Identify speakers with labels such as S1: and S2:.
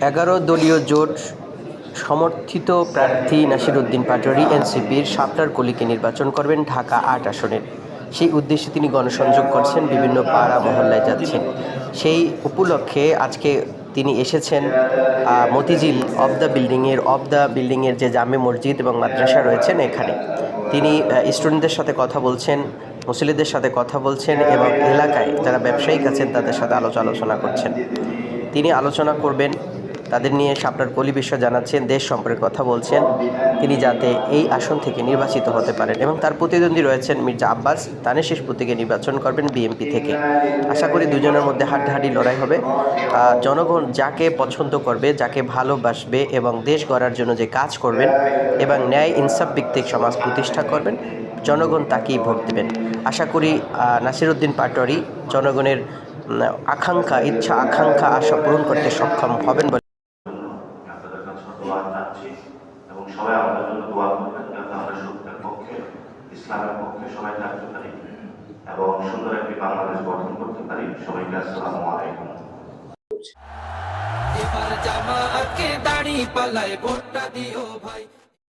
S1: এগারো দলীয় জোট সমর্থিত প্রার্থী নাসিরউদ্দিন পাটোয়ারি, এনসিপির শাপলার কলিকে নির্বাচন করবেন ঢাকা আট আসনের। সেই উদ্দেশ্যে তিনি গণসংযোগ করছেন, বিভিন্ন পাড়া মহল্লায় যাচ্ছেন। সেই উপলক্ষে আজকে তিনি এসেছেন মতিঝিল অব দ্য বিল্ডিংয়ের অব দ্য বিল্ডিংয়ের যে জামে মসজিদ এবং মাদ্রাসা রয়েছেন এখানে। তিনি স্টুডেন্টদের সাথে কথা বলছেন মুসলিদের সাথে কথা বলছেন এবং এলাকায় যারা ব্যবসায়িক আছেন তাদের সাথে আলোচ আলোচনা করছেন। তিনি আলোচনা করবেন তাদের নিয়ে শাপলার কলি বিষয় জানাচ্ছেন দেশ সম্পর্কে কথা বলছেন। তিনি যাতে এই আসন থেকে নির্বাচিত হতে পারেন এবং তার প্রতিদ্বন্দ্বী রয়েছেন মির্জা আব্বাস। তানে শেষ প্রতীকে নির্বাচন করবেন বিএমপি থেকে। আশা করি দুজনের মধ্যে হাড্ডাহাড্ডি লড়াই হবে। জনগণ যাকে পছন্দ করবে যাকে ভালোবাসবে এবং দেশ গড়ার জন্য যে কাজ করবেন এবং ন্যায় ইনসাফ ভিত্তিক সমাজ প্রতিষ্ঠা করবেন জনগণ তাকেই ভোট দেবেন। আশা করি আহ, নাসিরউদ্দিন পাটোয়ারি জনগণের আকাঙ্ক্ষা ইচ্ছা আকাঙ্ক্ষা আশা পূরণ করতে সক্ষম হবেন বলে
S2: কাছে দোয়া চাচ্ছি এবং সবাই আমাদের জন্য দোয়া করবেন যাতে আমরা সত্যের পক্ষে, ইসলামের পক্ষে সবাই থাকতে পারি এবং সুন্দর একটি বাংলাদেশ গঠন করতে পারি। সবাইকে আসসালামু আলাইকুম।
S3: এবার জামাতকে দাড়ি পালায় ভোটটা দিও ভাই।